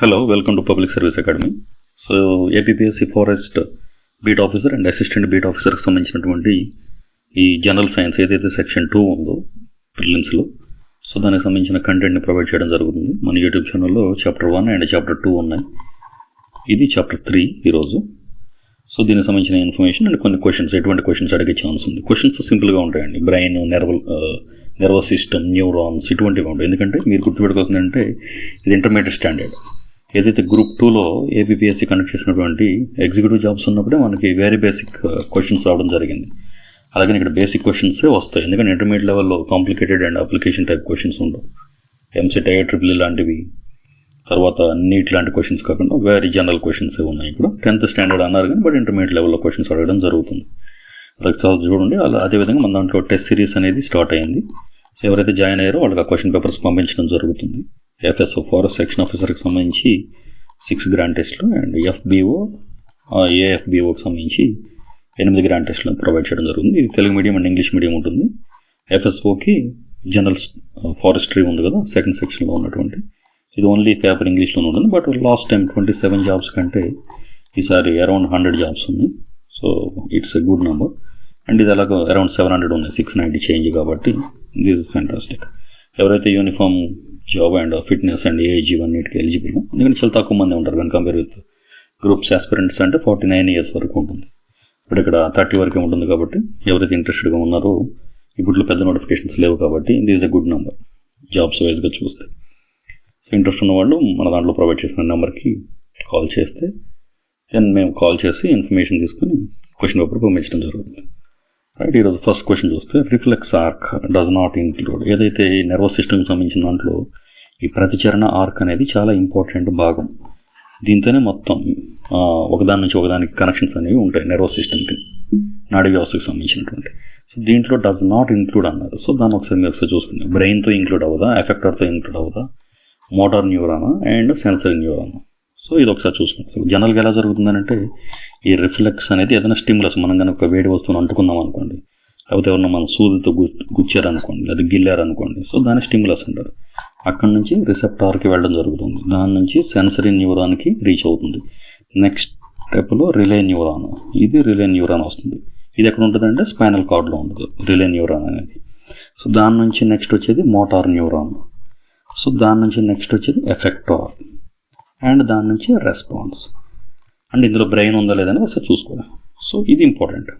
Hello welcome to public service academy so APPSC forest beat officer and assistant beat ఆఫీసర్కి సంబంధించినటువంటి ఈ general science ఏదైతే section two ఉందో ప్రిలిమ్స్లో సో దానికి సంబంధించిన కంటెంట్ని ప్రొవైడ్ చేయడం జరుగుతుంది. మన యూట్యూబ్ ఛానల్లో chapter one and chapter two ఉన్నాయి. ఇది చాప్టర్ త్రీ ఈరోజు. సో దీనికి సంబంధించిన ఇన్ఫర్మేషన్ అండ్ కొన్ని క్వశ్చన్స్ ఎటువంటి క్వశ్చన్స్ అడిగే ఛాన్స్ ఉంది. క్వశ్చన్స్ సింపుల్గా ఉంటాయండి. Brain nerval nervous system neurons ఇటువంటివి ఉంటాయి. ఎందుకంటే మీరు గుర్తుపెట్టుకోవాల్సిందంటే ఇది ఇంటర్మీడియట్ స్టాండర్డ్ ఏదైతే గ్రూప్ టూలో ఏబిపిఎస్సి కండక్ట్ చేసినటువంటి ఎగ్జిక్యూటివ్ జాబ్స్ ఉన్నప్పుడే మనకి వెరీ బేసిక్ క్వశ్చన్స్ రావడం జరిగింది. అలాగే ఇక్కడ బేసిక్ క్వశ్చన్సే వస్తాయి. ఎందుకంటే ఇంటర్మీడియట్ లెవెల్లో complicated and application type questions ఉండవు. ఎంసెట్ ఐ ట్రిపుల్ లాంటివి తర్వాత నీట్ లాంటి క్వశ్చన్స్ కాకుండా వెరీ జనరల్ క్వశ్చన్స్ ఉన్నాయి ఇక్కడ టెన్త్ స్టాండర్డ్ అన్నారు కానీ బట్ ఇంటర్మీడియట్ లెవెల్లో క్వశ్చన్స్ అడగడం జరుగుతుంది. అలాగే చదువు చూడండి అలా అదేవిధంగా మన దాంట్లో టెస్ట్ సిరీస్ అనేది స్టార్ట్ అయింది. సో ఎవరైతే జాయిన్ అయ్యారో వాళ్ళకి ఆ క్వశ్చన్ పేపర్స్ పంపించడం జరుగుతుంది. ఎఫ్ఎస్ఓ ఫారెస్ట్ సెక్షన్ ఆఫీసర్కి సంబంధించి సిక్స్ గ్రాండ్ టెస్ట్లు అండ్ ఎఫ్బిఓ ఏఎఫ్బిఓకి సంబంధించి ఎనిమిది గ్రాండ్ టెస్ట్లు ప్రొవైడ్ చేయడం జరుగుతుంది. ఇది Telugu medium and English medium ఉంటుంది. ఎఫ్ఎస్ఓకి జనరల్ ఫారెస్ట్రీ ఉంది కదా సెకండ్ సెక్షన్లో ఉన్నటువంటి. ఇది ఓన్లీ పేపర్ ఇంగ్లీష్లోనే ఉంటుంది but last time twenty seven jobs కంటే ఈసారి అరౌండ్ హండ్రెడ్ జాబ్స్ ఉన్నాయి. So it's a good number and ఇది అలాగ అరౌండ్ సెవెన్ హండ్రెడ్ ఉన్నాయి సిక్స్ నైంటీ చేంజ్ కాబట్టి. దిస్ ఇస్ ఫ్యాంటాస్టిక్ ఎవరైతే uniform job and fitness and age ఇవన్నిటికి ఎలిజిబుల్ ఎందుకంటే చాలా తక్కువ మంది ఉంటారు. కానీ కంపేర్ విత్ గ్రూప్స్ ఆస్పిరెంట్స్ అంటే ఫార్టీ నైన్ ఇయర్స్ వరకు ఉంటుంది. ఇప్పుడు ఇక్కడ థర్టీ వరకే ఉంటుంది కాబట్టి ఎవరైతే ఇంట్రెస్టెడ్గా ఉన్నారో ఇప్పుడు పెద్ద నోటిఫికేషన్స్ లేవు కాబట్టి ఇది is a good number jobs వైజ్గా చూస్తే. సో ఇంట్రెస్ట్ ఉన్న వాళ్ళు మన దాంట్లో ప్రొవైడ్ చేసిన నెంబర్కి కాల్ చేస్తే దెన్ మేము కాల్ చేసి ఇన్ఫర్మేషన్ తీసుకొని క్వశ్చన్ పేపర్ పంపించడం జరుగుతుంది. రైట్ ఈరోజు ఫస్ట్ క్వశ్చన్ చూస్తే reflex arc does not include ఏదైతే ఈ నర్వస్ సిస్టమ్కి సంబంధించిన దాంట్లో ఈ ప్రతిచరణ ఆర్క్ అనేది చాలా ఇంపార్టెంట్ భాగం. దీంతోనే మొత్తం ఒకదాని నుంచి ఒకదానికి కనెక్షన్స్ అనేవి ఉంటాయి నర్వస్ సిస్టమ్కి నాడీ వ్యవస్థకు సంబంధించినటువంటి. సో దీంట్లో డస్ నాట్ ఇంక్లూడ్ అన్నారు. సో దాన్ని ఒకసారి మీరు ఒకసారి చూసుకుందాం బ్రెయిన్తో ఇంక్లూడ్ అవ్వదా? ఎఫెక్టర్తో ఇంక్లూడ్ అవ్వదా? మోటార్ న్యూరానా అండ్ సెన్సరీ న్యూరానా సో ఇది ఒకసారి చూసుకోండి అసలు జనరల్గా ఎలా జరుగుతుందంటే ఈ రిఫ్లెక్స్ అనేది ఏదైనా స్టిమ్యులస్ మనం కనుక వేడి వస్తువును అంటుకున్నాం అనుకోండి లేకపోతే ఎవరన్నా మనం సూదితో గు గుచ్చారనుకోండి లేదా గిల్లారనుకోండి సో దాన్ని స్టిమ్యులస్ అంటారు. అక్కడ నుంచి రిసెప్టార్కి వెళ్ళడం జరుగుతుంది. దాని నుంచి సెన్సరీ న్యూరాన్కి రీచ్ అవుతుంది. నెక్స్ట్ స్టెప్లో రిలే న్యూరాన్ ఇది రిలే న్యూరాన్ వస్తుంది. ఇది ఎక్కడ ఉంటుందంటే స్పైనల్ కార్డ్లో ఉంటుంది. రిలే న్యూరాన్ అనేది. సో దాని నుంచి నెక్స్ట్ వచ్చేది మోటార్ న్యూరాన్ సో దాని నుంచి నెక్స్ట్ వచ్చేది ఎఫెక్టార్ అండ్ దాని నుంచి రెస్పాన్స్. అండ్ ఇందులో బ్రెయిన్ ఉందా లేదని ఒకసారి చూసుకోవాలి. సో ఇది ఇంపార్టెంట్.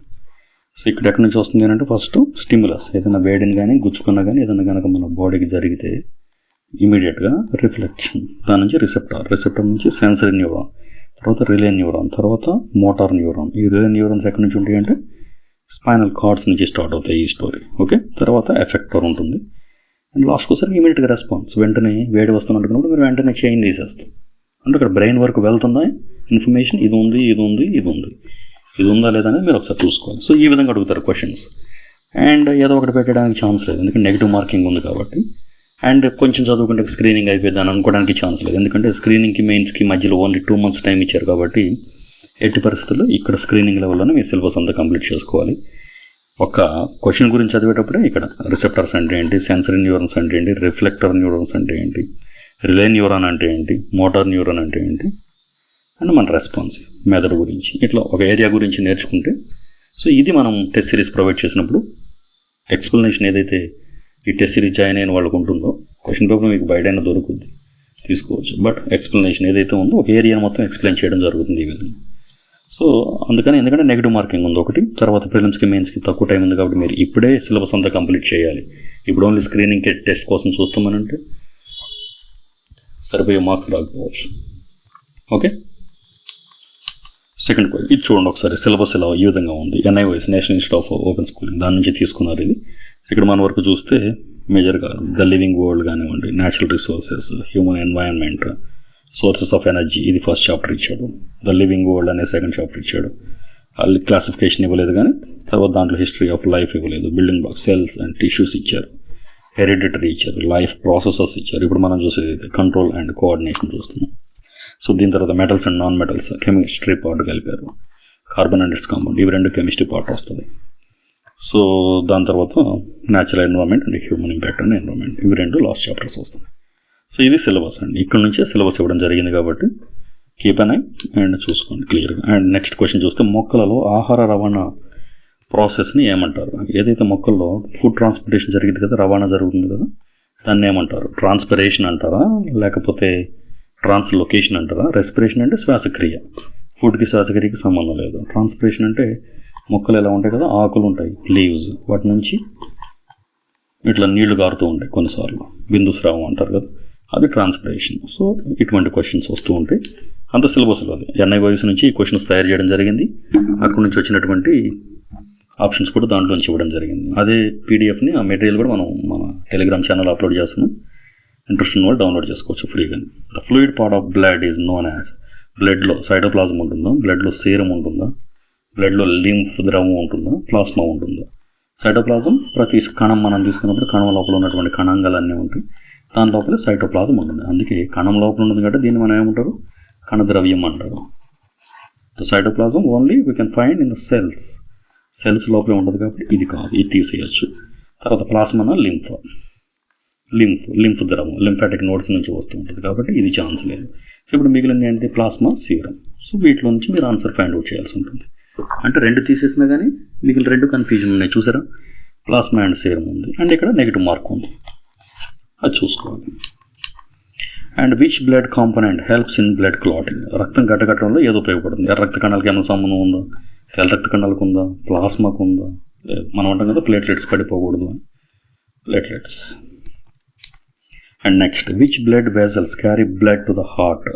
సో ఇక్కడ ఎక్కడి నుంచి వస్తుంది అంటే ఫస్ట్ స్టిమ్యులస్ ఏదైనా వేడిని కానీ గుచ్చుకున్నా కానీ ఏదైనా కనుక మన బాడీకి జరిగితే ఇమీడియట్గా రిఫ్లెక్షన్ దాని నుంచి రిసెప్టార్ రిసెప్టార్ నుంచి సెన్సరీ న్యూరాన్ తర్వాత రిలే న్యూరాన్ తర్వాత మోటార్ న్యూరాన్. ఈ రిలే న్యూరాన్స్ ఎక్కడి నుంచి ఉంటాయి అంటే స్పైనల్ కార్డ్స్ నుంచి స్టార్ట్ అవుతాయి ఈ స్టోరీ. ఓకే? తర్వాత ఎఫెక్టర్ ఉంటుంది. అండ్ లాస్ట్కి వచ్చేసరికి ఇమీడియట్గా రెస్పాన్స్. వెంటనే వేడి వస్తున్నట్టుకున్నప్పుడు మీరు వెంటనే చేంజ్ తీసేస్తాం అంటే అక్కడ బ్రెయిన్ వరకు వెళ్తుందా? ఇన్ఫర్మేషన్ ఇది ఉంది ఇది ఉంది ఇది ఉంది. ఇది ఉందా లేదా అనేది మీరు ఒకసారి చూసుకోవాలి. సో ఈ విధంగా అడుగుతారు క్వశ్చన్స్. అండ్ ఏదో ఒకటి పెట్టడానికి ఛాన్స్ లేదు. ఎందుకంటే నెగిటివ్ మార్కింగ్ ఉంది కాబట్టి. అండ్ కొంచెం చదువుకుంటే స్క్రీనింగ్ అయిపోయింది అనుకోవడానికి ఛాన్స్ లేదు. ఎందుకంటే స్క్రీనింగ్కి మెయిన్స్కి మధ్యలో ఓన్లీ టూ మంత్స్ టైం ఇచ్చారు కాబట్టి ఎట్టి పరిస్థితుల్లో ఇక్కడ స్క్రీనింగ్ లెవెల్లోనే మీ సిలబస్ అంతా కంప్లీట్ చేసుకోవాలి. ఒక క్వశ్చన్ గురించి చదివేటప్పుడే ఇక్కడ రిసెప్టర్స్ అంటే ఏంటి? సెన్సరీ న్యూరన్స్ అంటే ఏంటి? రిఫ్లెక్టర్ న్యూరన్స్ అంటే ఏంటి? రిలే న్యూరాన్ అంటే ఏంటి? మోటార్ న్యూరాన్ అంటే ఏంటి? అండ్ మన రెస్పాన్స్ మెదడు గురించి ఇట్లా ఒక ఏరియా గురించి నేర్చుకుంటే సో ఇది మనం టెస్ట్ సిరీస్ ప్రొవైడ్ చేసినప్పుడు ఎక్స్ప్లెనేషన్ ఏదైతే ఈ టెస్ట్ సిరీస్ జాయిన్ అయిన వాళ్ళకు ఉంటుందో క్వశ్చన్ పేపర్ మీకు బయటైనా దొరుకుద్ది తీసుకోవచ్చు. బట్ ఎక్స్ప్లెనేషన్ ఏదైతే ఉందో ఒక ఏరియా మొత్తం ఎక్స్ప్లెయిన్ చేయడం జరుగుతుంది ఈ విధంగా. సో అందుకని ఎందుకంటే నెగిటివ్ మార్కింగ్ ఉంది ఒకటి తర్వాత ప్రిలిమ్స్కి మెయిన్స్కి తక్కువ టైం ఉంది కాబట్టి మీరు ఇప్పుడే సిలబస్ అంతా కంప్లీట్ చేయాలి. ఇప్పుడు ఓన్లీ స్క్రీనింగ్ టెస్ట్ కోసం చూస్తామనంటే సరిపోయే మార్క్స్ రాకపోవచ్చు. ఓకే? సెకండ్ క్వశ్చన్ ఇది చూడండి ఒకసారి. సిలబస్ ఇలా ఈ విధంగా ఉంది. NIOS national institute of open schooling దాని నుంచి తీసుకున్నారు ఇది. ఇక్కడ మన వరకు చూస్తే మేజర్గా ద లివింగ్ వరల్డ్ కానివ్వండి natural resources human environment sources of energy ఇది ఫస్ట్ చాప్టర్ ఇచ్చాడు. ద లివింగ్ వరల్డ్ అనే సెకండ్ చాప్టర్ ఇచ్చాడు. వాళ్ళు క్లాసిఫికేషన్ ఇవ్వలేదు కానీ తర్వాత దాంట్లో హిస్టరీ ఆఫ్ లైఫ్ ఇవ్వలేదు. Building block cells and tissues ఇచ్చారు. హెరిడిటరీ ఇచ్చారు లైఫ్ ప్రాసెసెస్ ఇచ్చారు. ఇప్పుడు మనం చూసేది కంట్రోల్ అండ్ కోఆర్డినేషన్ చూస్తున్నాం. సో దీని తర్వాత metals and non metals chemistry part కలిపారు. కార్బన్ అండ్ ఇట్స్ కాంపౌండ్ ఇవి రెండు కెమిస్ట్రీ పార్ట్ వస్తుంది. సో దాని తర్వాత natural environment and human impact and environment ఇవి రెండు లాస్ట్ చాప్టర్స్ వస్తుంది సో ఇది సిలబస్ అండి. ఇక్కడ నుంచే సిలబస్ ఇవ్వడం జరిగింది కాబట్టి కీప్ అన్ ఐ అండ్ చూసుకోండి క్లియర్గా అండ్ నెక్స్ట్ క్వశ్చన్ చూస్తే మొక్కలలో ఆహార రవాణా ప్రాసెస్ని ఏమంటారు? ఏదైతే మొక్కల్లో ఫుడ్ ట్రాన్స్పోర్టేషన్ జరిగింది కదా రవాణా జరుగుతుంది కదా దాన్ని ఏమంటారు? ట్రాన్స్పిరేషన్ అంటారా? లేకపోతే ట్రాన్స్లొకేషన్ అంటారా? రెస్పిరేషన్ అంటే శ్వాసక్రియ. ఫుడ్కి శ్వాసక్రియకి సంబంధం లేదు. ట్రాన్స్పిరేషన్ అంటే మొక్కలు ఎలా ఉంటాయి కదా ఆకులు ఉంటాయి లీవ్స్. వాటి నుంచి ఇట్లా నీళ్ళు కారుతూ ఉంటాయి కొన్నిసార్లు. బిందు స్రావం అంటారు కదా అది ట్రాన్స్పిరేషన్. సో ఇటువంటి క్వశ్చన్స్ వస్తూ ఉంటాయి. అంత సిలబస్లో అది ఎన్ఐ వయసు నుంచి ఈ క్వశ్చన్స్ తయారు చేయడం జరిగింది. అక్కడి నుంచి వచ్చినటువంటి ఆప్షన్స్ కూడా దాంట్లోంచి ఇవ్వడం జరిగింది. అదే పీడిఎఫ్ని ఆ మెటీరియల్ కూడా మనం మన టెలిగ్రామ్ ఛానల్ అప్లోడ్ చేస్తున్నాం. ఇంట్రెస్ట్ ఉన్న వాళ్ళు డౌన్లోడ్ చేసుకోవచ్చు ఫ్రీగా the fluid part of blood is known as బ్లడ్లో సైటోప్లాజం ఉంటుందా? బ్లడ్లో సీరం ఉంటుందా? బ్లడ్లో లింఫ్ ద్రవం ఉంటుందా? ప్లాస్మా ఉంటుందా? సైటోప్లాజం ప్రతి కణం మనం తీసుకున్నప్పుడు కణం లోపల ఉన్నటువంటి కణాంగాలన్నీ ఉంటాయి. దాని లోపల సైటోప్లాజం ఉంటుంది. అందుకే కణం లోపల ఉంటుంది కాబట్టి దీన్ని మనం ఏమంటారు? కణ ద్రవ్యం అంటారు cytoplasm only we can find in the cells. Cells లోపల ఉంటుంది కాబట్టి ఇది కాదు ఇది తీసేయచ్చు. తర్వాత ప్లాస్మా లింఫ్. లింఫ్ లింఫ్ ద్రవం లింఫాటిక్ నోట్స్ నుంచి వస్తూ ఉంటుంది కాబట్టి ఇది ఛాన్స్ లేదు. సో ఇప్పుడు మిగిలింది ఏంటి? Plasma serum. సో వీటిలో నుంచి మీరు ఆన్సర్ ఫైండ్ అవుట్ చేయాల్సి ఉంటుంది. అంటే రెండు తీసేసినా కానీ మిగిలిన రెండు కన్ఫ్యూజన్ ఉన్నాయి చూసారా? ప్లాస్మా అండ్ సీరం ఉంది. అండ్ ఇక్కడ నెగిటివ్ మార్క్ ఉంది. అది చూసుకోవాలి. And which blood component helps in blood clotting రక్తం గడ్డగట్టడంలో ఏదో ఉపయోగపడుతుంది? రక్త కణాలకి ఏమైనా సంబంధం ఉందో? తెల్ల రక్త కణాలకు ఉందా ప్లాస్మాకు ఉందా మనం అంటాం కదా ప్లేట్లెట్స్ పడిపోకూడదు అని. Platelets. And next which blood vessels carry blood to the heart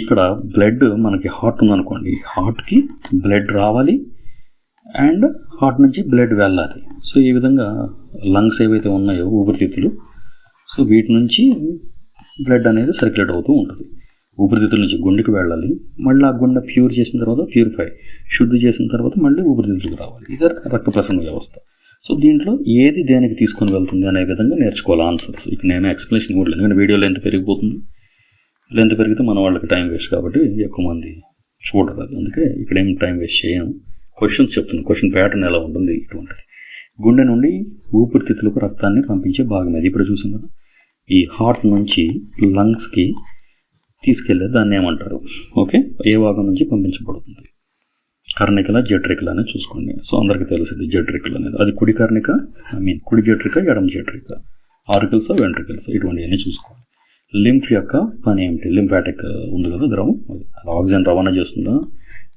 ఇక్కడ బ్లడ్ మనకి హార్ట్ ఉందనుకోండి. హార్ట్కి బ్లడ్ రావాలి అండ్ హార్ట్ నుంచి బ్లడ్ వెళ్ళాలి. సో ఈ విధంగా లంగ్స్ ఏవైతే ఉన్నాయో ఊపిరితిత్తులు సో వీటి నుంచి బ్లడ్ అనేది సర్క్యులేట్ అవుతూ ఉంటుంది. ఊపిరితిత్తుల నుంచి గుండెకి వెళ్ళాలి మళ్ళీ ఆ గుండె ప్యూర్ చేసిన తర్వాత ప్యూరిఫై శుద్ధి చేసిన తర్వాత మళ్ళీ ఊపిరితిత్తులకు రావాలి. ఇది రక్త ప్రసరణ వ్యవస్థ. సో దీంట్లో ఏది దేనికి తీసుకొని వెళ్తుంది అనే విధంగా నేర్చుకోవాలి ఆన్సర్స్. ఇక నేను ఎక్స్ప్లెనేషన్ ఇవ్వలేదు ఎందుకంటే వీడియో లెంత్ పెరిగిపోతుంది. లెంత్ పెరిగితే మన వాళ్ళకి టైం వేస్ట్ కాబట్టి ఎక్కువ మంది చూడరు. అది అందుకే ఇక్కడ ఏం టైం వేస్ట్ చేయను. క్వశ్చన్స్ చెప్తున్నాను. క్వశ్చన్ ప్యాటర్న్ ఎలా ఉంటుంది? ఇటువంటిది. గుండె నుండి ఊపిరితిత్తులకు రక్తాన్ని పంపించే భాగం అది ఇప్పుడు చూసాం కదా. ఈ హార్ట్ నుంచి లంగ్స్కి తీసుకెళ్ళే దాన్ని ఏమంటారు? ఓకే? ఏ భాగం నుంచి పంపించబడుతుంది? కర్ణికల జట్రికల అనేది చూసుకోండి. సో అందరికీ తెలిసింది జట్రికల అనేది. అది కుడి కర్ణిక ఐ మీన్ కుడి జట్రిక ఎడమ జట్రిక. ఆర్కిల్స్ వెంట్రికల్స్ ఇటువంటివన్నీ చూసుకోవాలి లింఫ్ యొక్క పని ఏమిటి? లింఫాటిక్ ఉంది కదా ద్రవం. అది అది ఆక్సిజన్ రవాణా చేస్తుందా?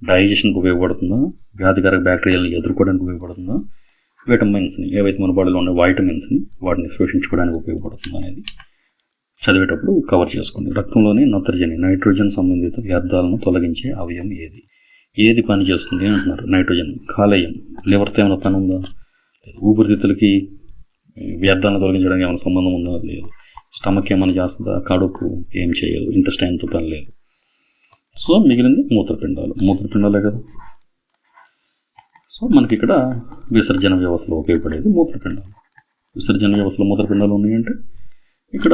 డైజెషన్కి ఉపయోగపడుతుందా? వ్యాధికారక బ్యాక్టీరియాలను ఎదుర్కోవడానికి ఉపయోగపడుతుందా? విటమిన్స్ని ఏవైతే మన బాడీలో ఉన్న వైటమిన్స్ని వాటిని శోషించుకోవడానికి ఉపయోగపడుతుంది అనేది చదివేటప్పుడు కవర్ చేసుకోండి. రక్తంలోని నత్రజని నైట్రోజన్ సంబంధిత వ్యర్థాలను తొలగించే అవయం ఏది? ఏది పని చేస్తుంది అంటున్నారు. నైట్రోజన్ కాలేయం లివర్తో ఏమైనా పని ఉందా? లేదు. ఊపిరితిత్తులకి వ్యర్థాలను తొలగించడానికి ఏమైనా సంబంధం ఉందా? లేదు. స్టమక్ ఏమైనా చేస్తుందా? కడుపు ఏం చేయదు. ఇంటెస్టైన్తో పని లేదు. సో మిగిలింది మూత్రపిండాలు. మూత్రపిండాలే కదా? సో మనకి ఇక్కడ విసర్జన వ్యవస్థలో ఉపయోగపడేది మూత్రపిండాలు. విసర్జన వ్యవస్థలో మూత్రపిండాలు ఉన్నాయంటే ఇక్కడ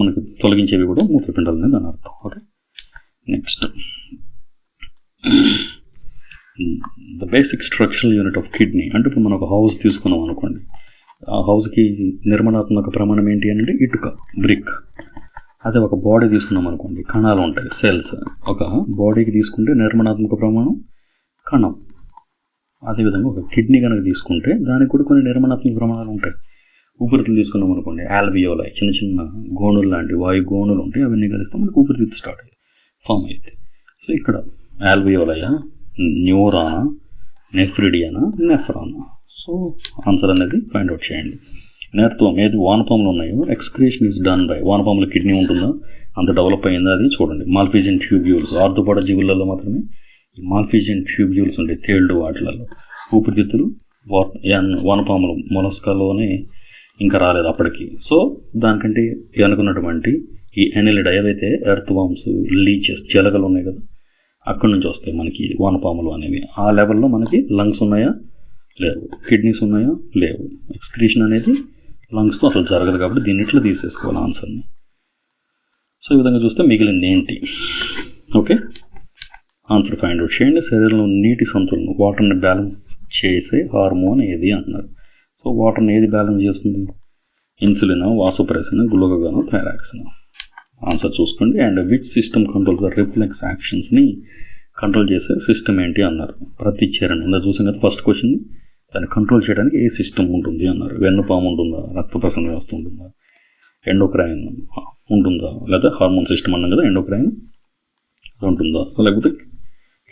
మనకి తొలగించేవి కూడా మూత్రపిండాలు అనేది దాని అర్థం. Okay next the basic structural unit of kidney అంటే ఇప్పుడు మనం ఒక హౌస్ తీసుకున్నాం అనుకోండి. ఆ హౌస్కి నిర్మాణాత్మక ప్రమాణం ఏంటి అని అంటే ఇటుక బ్రిక్ అదే ఒక బాడీ తీసుకున్నాం అనుకోండి. కణాలు ఉంటాయి సెల్స్ ఒక బాడీకి తీసుకుంటే నిర్మాణాత్మక ప్రమాణం కణం. అదేవిధంగా ఒక కిడ్నీ కనుక తీసుకుంటే దానికి కూడా కొన్ని నిర్మాణాత్మక ప్రమాణాలు ఉంటాయి. ఊపిరితిత్తులు తీసుకున్నాం అనుకోండి ఆల్బియోలై చిన్న చిన్న గోణులు లాంటి వాయు గోణులు ఉంటాయి అవన్నీ కలిస్తే మనకు ఊపిరితిత్తు స్టార్ట్ అయ్యి ఫామ్ అయితే సో ఇక్కడ ఆల్వియోలయా న్యూరానా నెఫ్రిడియానా నెఫ్రానా? సో ఆన్సర్ అనేది ఫైండ్ అవుట్ చేయండి. నేర్త్వం ఏది వానపాములు ఉన్నాయో ఎక్స్క్రియేషన్ ఇస్ డన్ బై వానపాముల కిడ్నీ ఉంటుందా? అంత డెవలప్ అయిందా? అది చూడండి. మాల్ఫీజియన్ ట్యూబ్యూల్స్ ఆర్థోపాడ జీవులలో మాత్రమే ఈ మాల్ఫీజియన్ ట్యూబ్యూల్స్ ఉంటాయి తేళ్ళు వాటిలలో. ఊపిరితిత్తులు వా- వానపాములు మొలస్కాలోనే ఇంకా రాలేదు అప్పటికి. సో దానికంటే అనుకున్నటువంటి ఈ ఎనిలిడ్ ఏవైతే ఎర్త్ వామ్స్ లీచెస్ చిలకలు ఉన్నాయి కదా అక్కడి నుంచి వస్తాయి మనకి వానపాములు అనేవి. ఆ లెవెల్లో మనకి లంగ్స్ ఉన్నాయా? లేవు. కిడ్నీస్ ఉన్నాయా? లేవు. ఎక్స్క్రీషన్ అనేది లంగ్స్తో అసలు జరగదు కాబట్టి దీన్ని ఇట్లా తీసేసుకోవాలి ఆన్సర్ని. సో ఈ విధంగా చూస్తే మిగిలింది ఏంటి? ఓకే. ఆన్సర్ ఫైండ్ అవుట్ చేయండి. శరీరంలో నీటి సంతులను వాటర్ని బ్యాలెన్స్ చేసే హార్మోన్ ఏది అంటున్నారు. సో వాటర్ని ఏది బ్యాలెన్స్ చేస్తుంది? Insulin vasopressin glucagon thyroxine. Answer చూసుకోండి. And which system control the reflex యాక్షన్స్ని control చేసే సిస్టమ్ ఏంటి అన్నారు. ప్రతి చరణ్ ఇందా చూసాం కదా ఫస్ట్ క్వశ్చన్ని దాన్ని కంట్రోల్ చేయడానికి ఏ సిస్టమ్ ఉంటుంది అన్నారు. వెన్నుపాము ఉంటుందా? రక్త ప్రసరణ వ్యవస్థ ఉంటుందా? ఎండోక్రైన్ ఉంటుందా? లేదా హార్మోన్ సిస్టమ్ అన్నాం కదా ఎండోక్రైన్ ఉంటుందా? లేకపోతే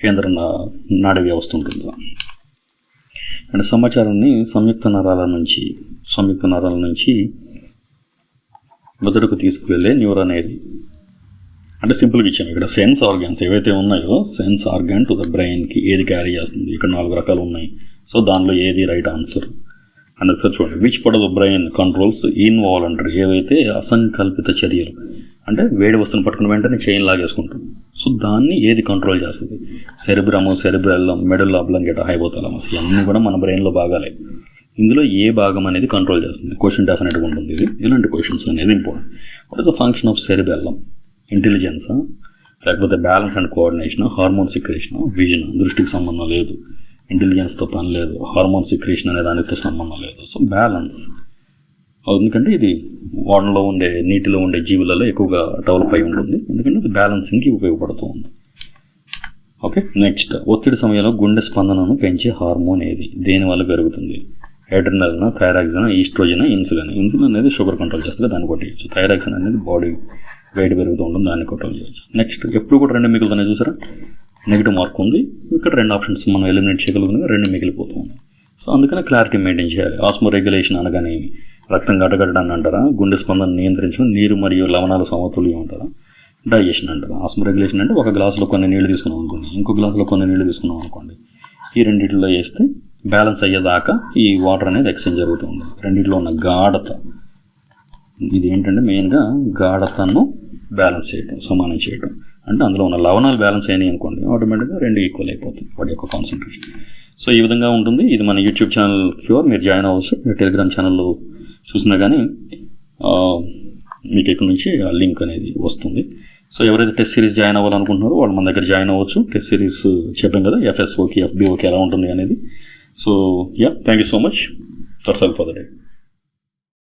కేంద్ర నా- నాడీ వ్యవస్థ ఉంటుందా? అండ్ సమాచారాన్ని సంయుక్త నరాల నుంచి సంయుక్త నరాల నుంచి మెదడుకు తీసుకువెళ్ళే న్యూరాన్ అనేది అంటే సింపుల్గా ఇచ్చాము ఇక్కడ సెన్స్ ఆర్గాన్స్ ఏవైతే ఉన్నాయో సెన్స్ ఆర్గాన్ టు ద బ్రెయిన్కి ఏది క్యారీ చేస్తుంది? ఇక్కడ నాలుగు రకాలు ఉన్నాయి. సో దానిలో ఏది రైట్ ఆన్సర్? అని ఒకసారి చూడండి. విచ్ పడ ద బ్రెయిన్ కంట్రోల్స్ ఇన్వాలంటరీ? ఏవైతే అసంకల్పిత చర్యలు? అంటే వేడి వస్తువుని పట్టుకున్న వెంటనే చైన్ లాగేసుకుంటాం సో దాన్ని ఏది కంట్రోల్ చేస్తుంది? సెరిబ్రము సెరిబ్రెల్లం మెడల్ అబ్లంగెట హైపోతలమస్ ఇవన్నీ కూడా మన బ్రెయిన్లో భాగాలే ఇందులో ఏ భాగం అనేది కంట్రోల్ చేస్తుంది? క్వశ్చన్ డెఫినెట్గా ఉంటుంది ఇది. ఇలాంటి క్వశ్చన్స్ అనేది important what is the function of cerebellum ఇంటెలిజెన్సా లేకపోతే balance and coordination hormone secretion vision దృష్టికి సంబంధం లేదు. ఇంటెలిజెన్స్తో పని లేదు. హార్మోన్ సిక్రేషన్ అనే దానితో సంబంధం లేదు. సో బ్యాలెన్స్ ఎందుకంటే ఇది వాటర్లో ఉండే నీటిలో ఉండే జీవులలో ఎక్కువగా డెవలప్ అయి ఉంటుంది. ఎందుకంటే అది బ్యాలెన్సింగ్కి ఉపయోగపడుతూ ఉంది ఓకే నెక్స్ట్ ఒత్తిడి సమయంలో గుండె స్పందనను పెంచే హార్మోన్ ఏది? దేనివల్ల పెరుగుతుంది? Adrenalin thyroxine oestrogen insulin. Insulin అనేది షుగర్ కంట్రోల్ చేస్తుంది దాన్ని కొట్టేయచ్చు. థైరాక్సిన్ అనేది బాడీ వెయిట్ పెరుగుతూ ఉంటుంది దాన్ని కంట్రోల్ చేయొచ్చు నెక్స్ట్ ఎప్పుడు కూడా రెండు మిగులుతున్నాయి చూసారా? నెగిటివ్ మార్క్ ఉంది. ఇక్కడ రెండు ఆప్షన్స్ మనం ఎలిమినేట్ చేయగలుగుతుంది రెండు మిగిలిపోతూ ఉంది సో అందుకనే క్లారిటీ మెయింటైన్ చేయాలి. ఆస్మో రెగ్యులేషన్ అనగానేమి? రక్తం గడ్డగడ్డాన్ని అంటారా? గుండె స్పందన నియంత్రించడం నీరు మరియు లవణాల సమతుల్యం అంటారా? డైజెషన్ అంటారు? ఆస్మ రెగ్యులేషన్ అంటే ఒక గ్లాసులో కొన్ని నీళ్ళు తీసుకున్నాం అనుకోండి ఇంకో గ్లాసులో కొన్ని నీళ్ళు తీసుకున్నాం అనుకోండి. ఈ రెండింటిలో వేస్తే బ్యాలెన్స్ అయ్యేదాకా ఈ వాటర్ అనేది ఎక్స్చేంజ్ జరుగుతుంది. రెండింటిలో ఉన్న గాఢత. ఇది ఏంటంటే మెయిన్గా గాఢతను బ్యాలెన్స్ చేయడం సమానం చేయడం అంటే అందులో ఉన్న లవణాలు బ్యాలెన్స్ అయినాయి అనుకోండి ఆటోమేటిక్గా రెండు ఈక్వల్ అయిపోతుంది వాటి యొక్క కాన్సన్ట్రేషన్. సో ఈ విధంగా ఉంటుంది. ఇది మన యూట్యూబ్ ఛానల్ క్యూర్ మీరు జాయిన్ అవ్వచ్చు. మీరు టెలిగ్రామ్ ఛానల్లో చూసినా కానీ మీకు ఇక్కడ నుంచి ఆ లింక్ అనేది వస్తుంది. సో ఎవరైతే టెస్ట్ సిరీస్ జాయిన్ అవ్వాలనుకుంటున్నారో వాళ్ళు మన దగ్గర జాయిన్ అవ్వచ్చు. టెస్ట్ సిరీస్ చెప్పాం కదా ఎఫ్ఎస్ఓకి ఎఫ్బిఓకి ఎలా ఉంటుంది అనేది. So ya thank you so much that's all for the day